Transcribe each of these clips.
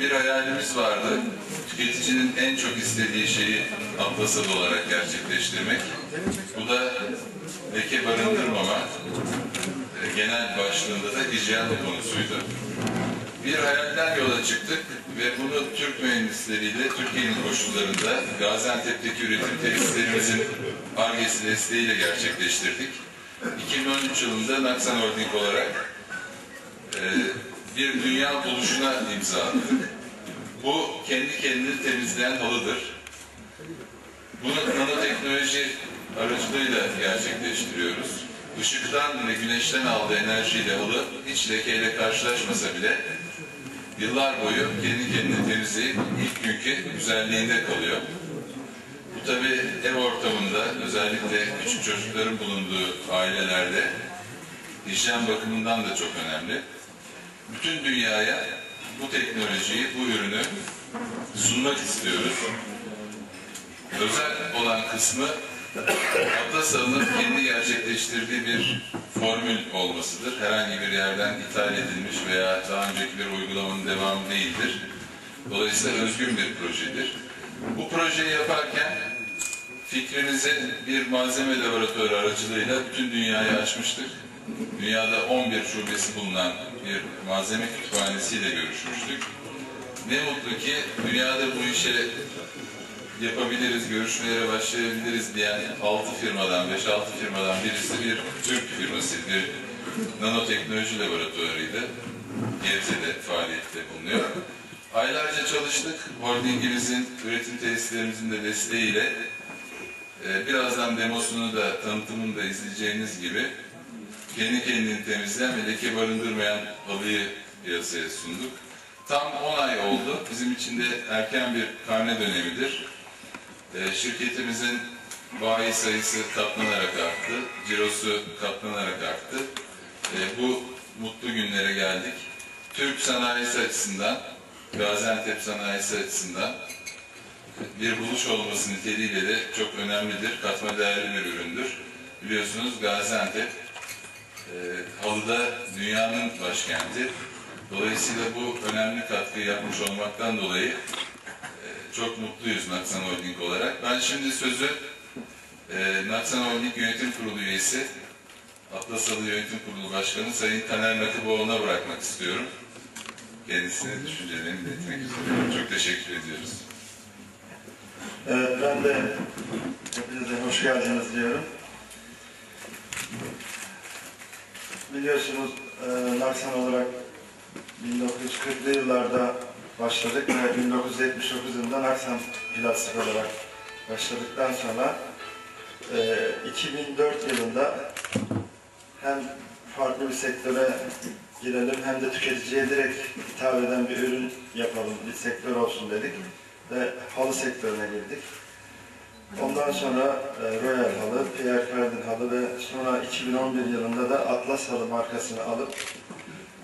bir hayalimiz vardı. Tüketicinin en çok istediği şeyi atlasal olarak gerçekleştirmek. Bu da leke barındırmama e, genel başlığında da hijyen konusuydu. Bir hayalden yola çıktık ve bunu Türk mühendisleriyle Türkiye'nin koşullarında Gaziantep'teki üretim tesislerimizin ARGE'si desteğiyle gerçekleştirdik. 2013 yılında Naksan Holding olarak e, bir dünya buluşuna imza attık. Bu kendi kendini temizleyen halıdır. Bunu nanoteknoloji aracılığıyla gerçekleştiriyoruz. Işıktan ve güneşten aldığı enerjiyle halı hiç lekeyle karşılaşmasa bile yıllar boyu kendi kendini temizleyip ilk günkü güzelliğinde kalıyor. Bu tabi ev ortamında özellikle küçük çocukların bulunduğu ailelerde hijyen bakımından da çok önemli. Bütün dünyaya bu teknolojiyi, bu ürünü sunmak istiyoruz. Özel olan kısmı Atlas Alı'nın kendi gerçekleştirdiği bir formül olmasıdır. Herhangi bir yerden ithal edilmiş veya daha önceki bir uygulamanın devamı değildir. Dolayısıyla özgün bir projedir. Bu projeyi yaparken fikrimizi bir malzeme laboratuvarı aracılığıyla bütün dünyaya açmıştık. Dünyada 11 şubesi bulunan bir malzeme kütüphanesiyle görüşmüştük. Ne mutlu ki dünyada bu işe yapabiliriz, görüşmelere başlayabiliriz diyen 6 firmadan, 5-6 firmadan birisi bir Türk firması, bir nanoteknoloji laboratuvarıydı. Gebze'de faaliyette bulunuyor. Aylarca çalıştık. Holdingimizin, üretim tesislerimizin de desteğiyle e, birazdan demosunu da, tanıtımını da izleyeceğiniz gibi kendi kendini temizleyen ve leke barındırmayan halıyı piyasaya sunduk. Tam 10 ay oldu. Bizim için de erken bir karne dönemidir. Ee, şirketimizin bayi sayısı katlanarak arttı, cirosu katlanarak arttı. Ee, bu mutlu günlere geldik. Türk sanayisi açısından, Gaziantep sanayisi açısından bir buluş olması niteliğiyle de çok önemlidir. Katma değerli bir üründür. Biliyorsunuz Gaziantep e, halıda dünyanın başkenti. Dolayısıyla bu önemli katkıyı yapmış olmaktan dolayı e, çok mutluyuz Naksan Holding olarak. Ben şimdi sözü e, Naksan Holding Yönetim Kurulu üyesi, Atlas Halı Yönetim Kurulu Başkanı Sayın Taner Nakıboğlu'na bırakmak istiyorum. Kendisine düşüncelerini iletmek istiyorum. Çok teşekkür ediyoruz. Evet, ben de hepinize hoş geldiniz diyorum. Biliyorsunuz e, Naksan olarak 1940'lı yıllarda başladık ve 1979 yılında Naksan Plastik olarak başladıktan sonra e, 2004 yılında hem farklı bir sektöre girelim hem de tüketiciye direkt hitap eden bir ürün yapalım, bir sektör olsun dedik ve halı sektörüne girdik. Ondan sonra e, Royal Halı, Pierre Cardin Halı ve sonra 2011 yılında da Atlas Halı markasını alıp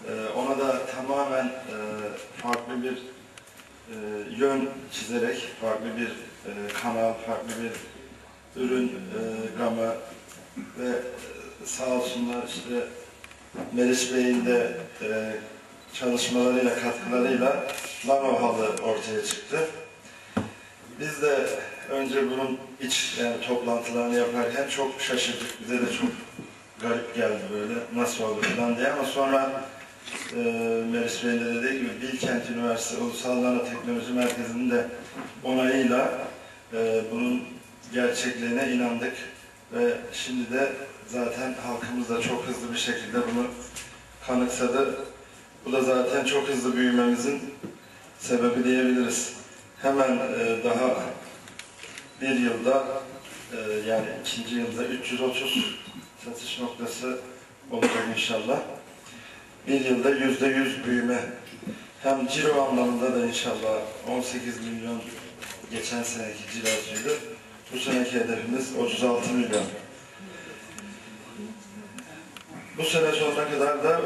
e, ona da tamamen e, farklı bir e, yön çizerek, farklı bir e, kanal, farklı bir ürün e, gamı ve e, sağ olsunlar işte Meriç Bey'in de e, çalışmalarıyla, katkılarıyla Nano Halı ortaya çıktı. Biz de önce bunun iç yani toplantılarını yaparken çok şaşırdık. Bize de çok garip geldi böyle. Nasıl olur falan diye ama sonra e, Melis Bey'in de dediği gibi Bilkent Üniversitesi Ulusal Nanoteknoloji Merkezi'nin de onayıyla e, bunun gerçekliğine inandık ve şimdi de zaten halkımız da çok hızlı bir şekilde bunu kanıksadı. Bu da zaten çok hızlı büyümemizin sebebi diyebiliriz. Hemen e, daha bir yılda e, yani ikinci yılda 330 satış noktası olacak inşallah. Bir yılda yüzde yüz büyüme. Hem ciro anlamında da inşallah 18 milyon geçen seneki cirosuydu. Bu seneki hedefimiz 36 milyon. Bu sene sonuna kadar da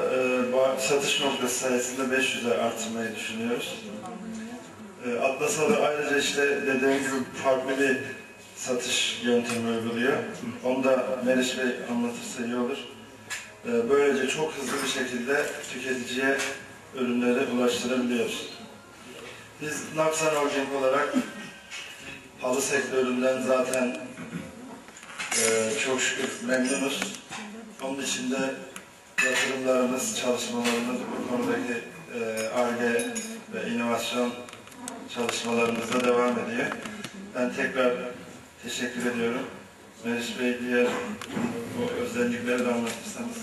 e, satış noktası sayesinde 500'e artırmayı düşünüyoruz. Halı ayrıca işte dediğim gibi farklı bir satış yöntemi uyguluyor. Onu da Meriç Bey anlatırsa iyi olur. E, böylece çok hızlı bir şekilde tüketiciye ürünleri ulaştırabiliyoruz. Biz Naksan Holding olarak halı sektöründen zaten e, çok şükür memnunuz. Onun dışında yatırımlarımız, çalışmalarımız bu konudaki ARGE ve inovasyon çalışmalarımız da devam ediyor. Ben tekrar teşekkür ediyorum. Meriç Bey diğer o özellikleri de anlatırsanız.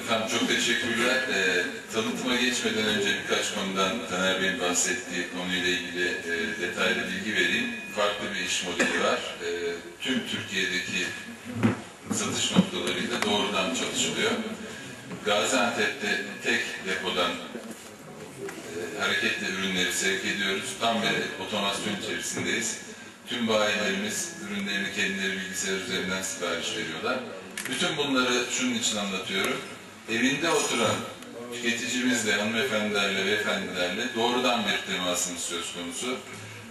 Efendim çok teşekkürler. Ee, tanıtıma geçmeden önce birkaç konudan Taner Bey'in bahsettiği konuyla ilgili e, detaylı bilgi vereyim. Farklı bir iş modeli var. Ee, tüm Türkiye'deki satış noktalarıyla doğrudan çalışılıyor. Gaziantep'te tek depodan e, hareketle ürünleri sevk ediyoruz. Tam bir otomasyon içerisindeyiz. Tüm bayilerimiz ürünlerini kendileri bilgisayar üzerinden sipariş veriyorlar. Bütün bunları şunun için anlatıyorum. Evinde oturan tüketicimizle, hanımefendilerle, beyefendilerle doğrudan bir temasımız söz konusu.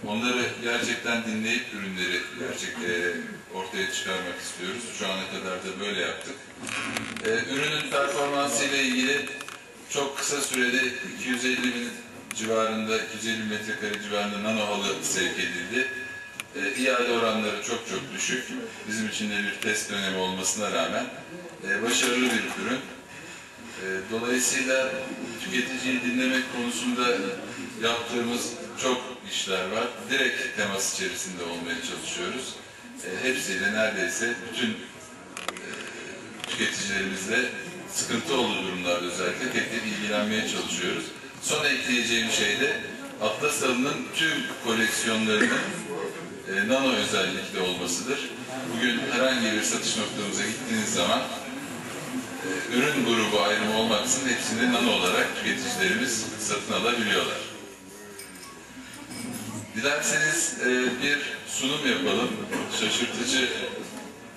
Onları gerçekten dinleyip ürünleri gerçekten ortaya çıkarmak istiyoruz. Şu ana kadar da böyle yaptık. Ee, ürünün performansı ile ilgili çok kısa sürede 250 bin civarında, 250 metrekare civarında nano halı sevk edildi. E, iade oranları çok çok düşük. Bizim için de bir test dönemi olmasına rağmen e, başarılı bir ürün. E, dolayısıyla tüketiciyi dinlemek konusunda yaptığımız çok işler var. Direkt temas içerisinde olmaya çalışıyoruz. E, hepsiyle neredeyse bütün e, tüketicilerimizle sıkıntı olduğu durumlarda özellikle tek tek ilgilenmeye çalışıyoruz. Son ekleyeceğim şey de Atlas Halı'nın tüm koleksiyonlarının e, nano özellikli olmasıdır. Bugün herhangi bir satış noktamıza gittiğiniz zaman e, ürün grubu ayrımı olmaksızın hepsini nano olarak tüketicilerimiz satın alabiliyorlar. Dilerseniz e, bir sunum yapalım. Şaşırtıcı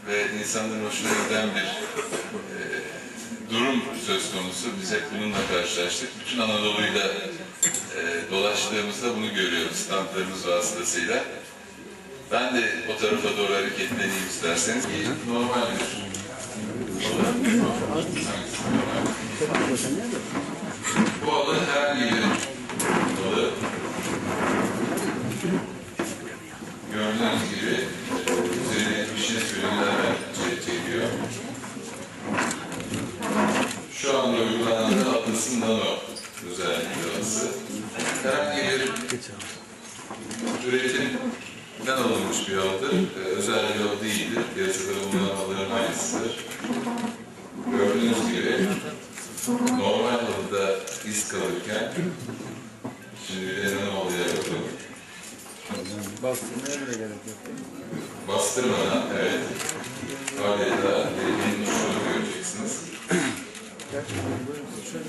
ve insanların hoşuna giden bir durum söz konusu. Biz hep bununla karşılaştık. Bütün Anadolu'yla e, dolaştığımızda bunu görüyoruz standlarımız vasıtasıyla. Ben de o tarafa doğru hareketleneyim isterseniz. Normal bir Bu alı herhangi bir alı gördüğünüz gibi üzerine pişine sürülerden çekiyor. Şu anda uygulanan da Atlas'ın Nano özellikli alısı. Herhangi bir üretimden alınmış bir halıdır. Ee, özel bir halı değildir. Piyasada bulunan halıların aynısıdır. Gördüğünüz gibi normal halıda iz kalırken şimdi nano halıya bakalım. Bastırmaya bile gerek yok. Bastırmadan evet adeta elinin uçuşunu göreceksiniz. Gerçekten böyle bir şey.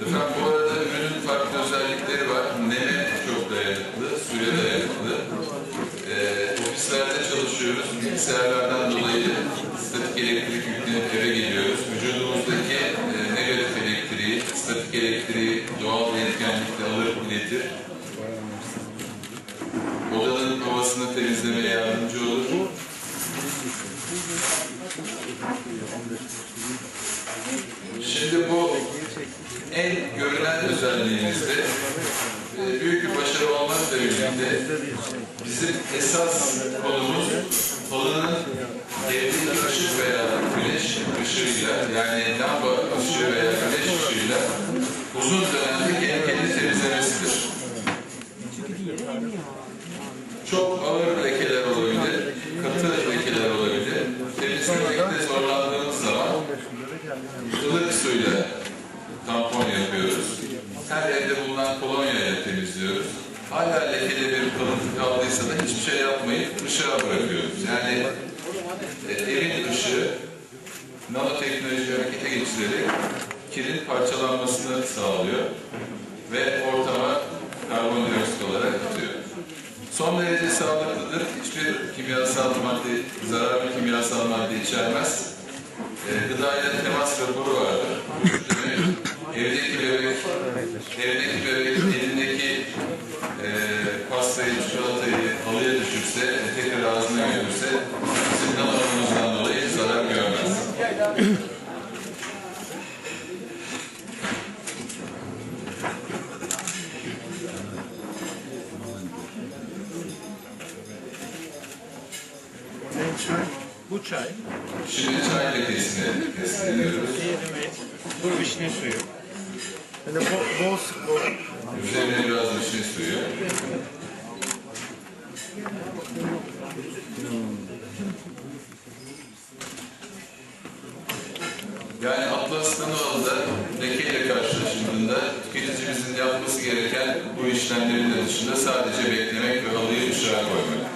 Efendim bu arada ürünün farklı özellikleri var. Neme çok dayanıklı, suya dayanıklı. Ee, ofislerde çalışıyoruz. Bilgisayarlardan dolayı statik elektrik yüklenip eve geliyoruz. Vücudumuzdaki e, negatif elektriği, statik elektriği doğal bir alır iletir. Odanın havasını temizlemeye yardımcı olur. Şimdi bu en görünen özelliğimizde e, büyük bir başarı olmakla birlikte bizim esas konumuz halının evdeki ışık veya güneş ışığıyla yani lamba ışığı veya güneş ışığıyla uzun dönemde kendi kendini temizlemesidir. Çok ağır lekeler olabilir, katı lekeler olabilir. Temizlemekte zorlandığımız zaman ılık suyla tampon yapıyoruz. Her evde bulunan kolonya ile temizliyoruz. Hala lekeli bir kalıntı kaldıysa da hiçbir şey yapmayıp ışığa bırakıyoruz. Yani e, evin harekete kirin parçalanmasını sağlıyor ve ortama karbondioksit olarak atıyor. Son derece sağlıklıdır. Hiçbir kimyasal madde, zararlı kimyasal madde içermez. E, gıdayla temas raporu vardır. Evdeki bebek, evdeki bebek elindeki e, pasta pastayı, çikolatayı halıya düşürse, tekrar ağzına götürse, sizin dolayı zarar görmez. Bu çay, Şimdi çay lekesini test ediyoruz. diğeri bu vişne suyu. Yani bol, bol sık bol. Üzerine biraz vişne suyu. Yani Atlas Kanoğlu'da lekeyle karşılaşıldığında tüketicimizin yapması gereken bu işlemlerin dışında sadece beklemek ve halıyı ışığa koymak.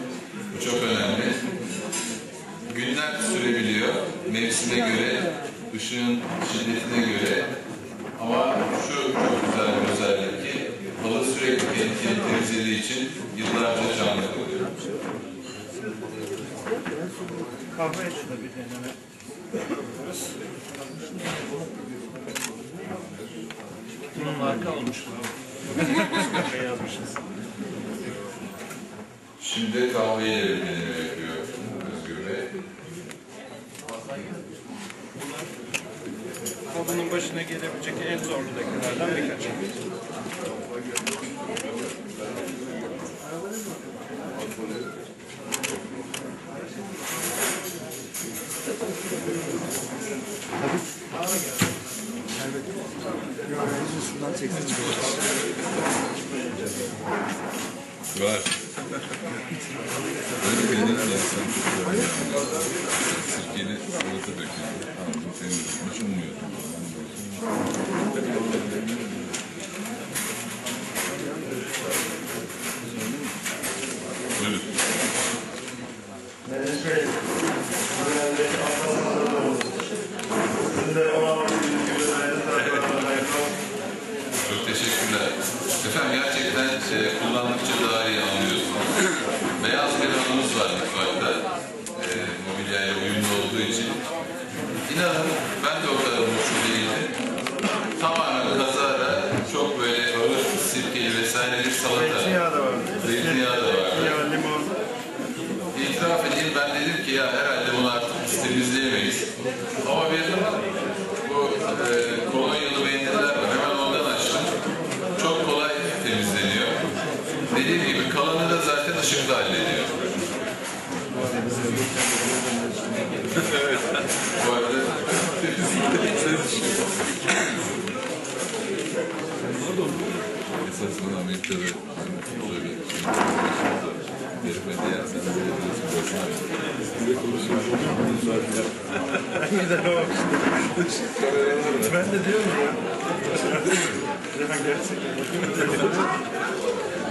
Bu çok önemli. Günler sürebiliyor. Mevsime göre, ışığın şiddetine göre. Ama şu çok güzel bir özellik ki halı sürekli kendini temizlediği için yıllarca canlı kalıyor. Kahve şurada bir deneme. Hmm. Marka olmuş bu. Yazmışız? Şimdi kahveyle bir deneme yapıyor Özgür Bey. Kadının başına gelebilecek en zorlu dakikalardan birkaçı. Var. Kendine alırsan sirkeli salata döküyor. Aldım senin hiç ummuyordum. Bu arada Esasında Amerika'da böyle Verilmedi ya sen de biliyorsun boşuna. Ben de diyorum ya.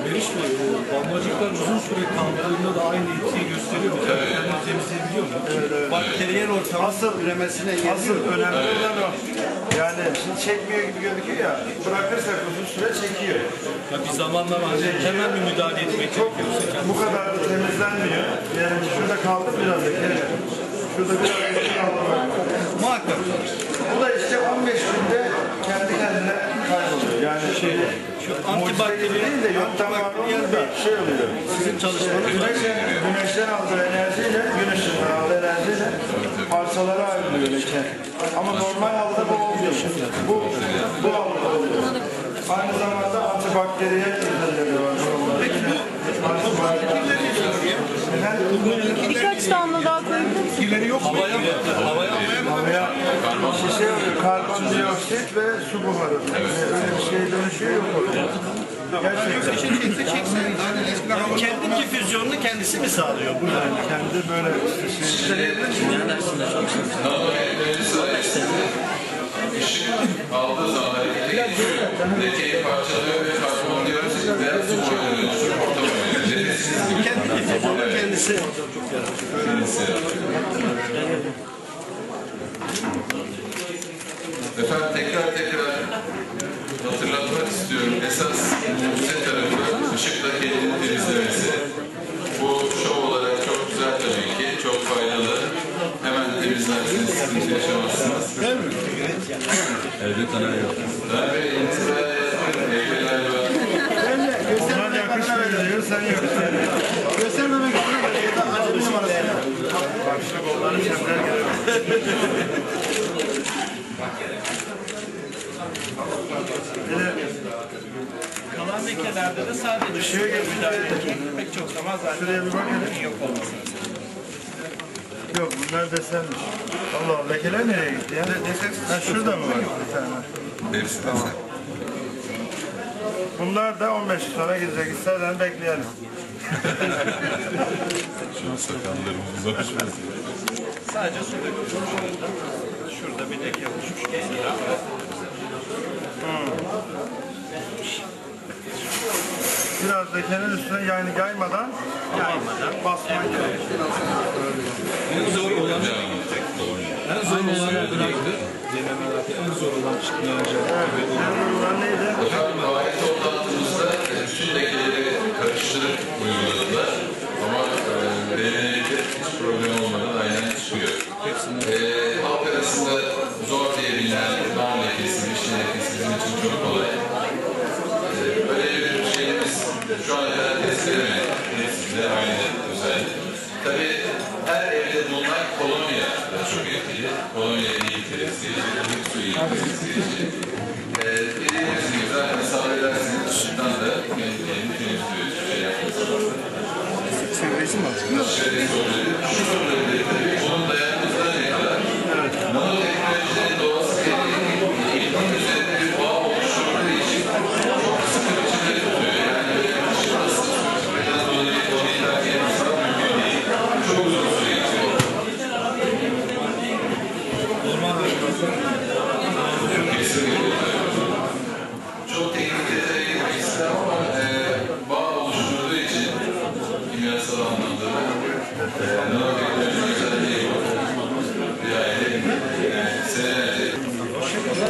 Meriç Bey, damlacıklar uzun süre kaldığında da aynı etkiyi gösteriyor mu? Kendini temizleyebiliyor mu? Bakteriyer ortamı Asıl üremesine Asıl önemli olan o. Yani şimdi çekmiyor gibi gözüküyor ya. Bırakırsak uzun süre çekiyor. Ya bir zamanlama hani hemen bir müdahale etmek gerekiyorsa kendisi. Bu kadar da temizlenmiyor. Yani şurada kaldı biraz da. Evet. Şurada biraz da kaldı. Muhakkak. Bu da işte 15 günde. Yani şey Şu mucize antibakteriyel değil de yöntem var da şey oluyor. sizin çalışmanız Güneşe, güneşten aldığı enerjiyle, gün ışığından aldığı enerjiyle parçalara ayrılıyor leke. Ama normal alda bu olmuyor. Bu, bu alda oluyor. Aynı zamanda antibakteriyel özellikleri var. Peki bu Birkaç damla daha koyabilir misin? havaya mı? Havaya Havaya şey oluyor, karbondioksit ve su buharı. Yani öyle bir şeye dönüşüyor yok orada. Gerçekten. kendi difüzyonunu kendisi mi sağlıyor burada? Yani kendi böyle işte şey, aldığı zaman. Lekeyi parçalıyor ve su. Nefessiz gibi. Kendi difüzyonu kendisi. Kendisi. Efendim tekrar tekrar hatırlatmak istiyorum. Esas mucize tarafı ışıkla kendini temizlemesi. Bu şov olarak çok güzel tabii ki. Çok faydalı. Hemen temizlersiniz, sıkıntı yaşamazsınız. Evde kanal yaptım. Ben bir intiba yaptım. Evde galiba Onlar yakışmıyor diyoruz. Desen yok. Göstermemek için da acemi numarası. Bak şu kolları çember gelir. Kalan lekelerde de sadece Işığı getir. pek çok zaman zaten yok olması. Yok bunlar desenmiş. Allah Allah lekeler nereye gitti ya? Ha, şurada mı var bir tane? Hepsi desen. Bunlar da 15 yıl sonra gidecek. İstersen bekleyelim. Şu sakallarımız uzamış. Sadece su şurada. Bir leke oluşmuş. Mesela. Biraz lekenin üstüne yani yaymadan Yaymadan basman gerekiyor. En zor olan en zor olan. Denemelerde en zor olan çıkmayınca gibi Yani bunlar neydi? Efendim aile toplantımızda e, bütün lekeleri karıştırıp uyguladılar. Ama e, denemeleri hiç problem olmadan aynen çıkıyor. E, halk arasında zor diye bilinen kan lekesi, dişli lekesi bizim için çok kolay. E, böyle bir şeyimiz şu an kadar test edemedik. Hepsinde aynı özellik. Tabii her evde bulunan kolonya da çok etkili. Kolonya iyi temizleyici, bir su iyi temizleyici. Ee, dediğimiz gibi zaten hesap ederseniz ışıktan da kendilerini temizliyor şey mi? Şöyle soruları, şu soruları tabii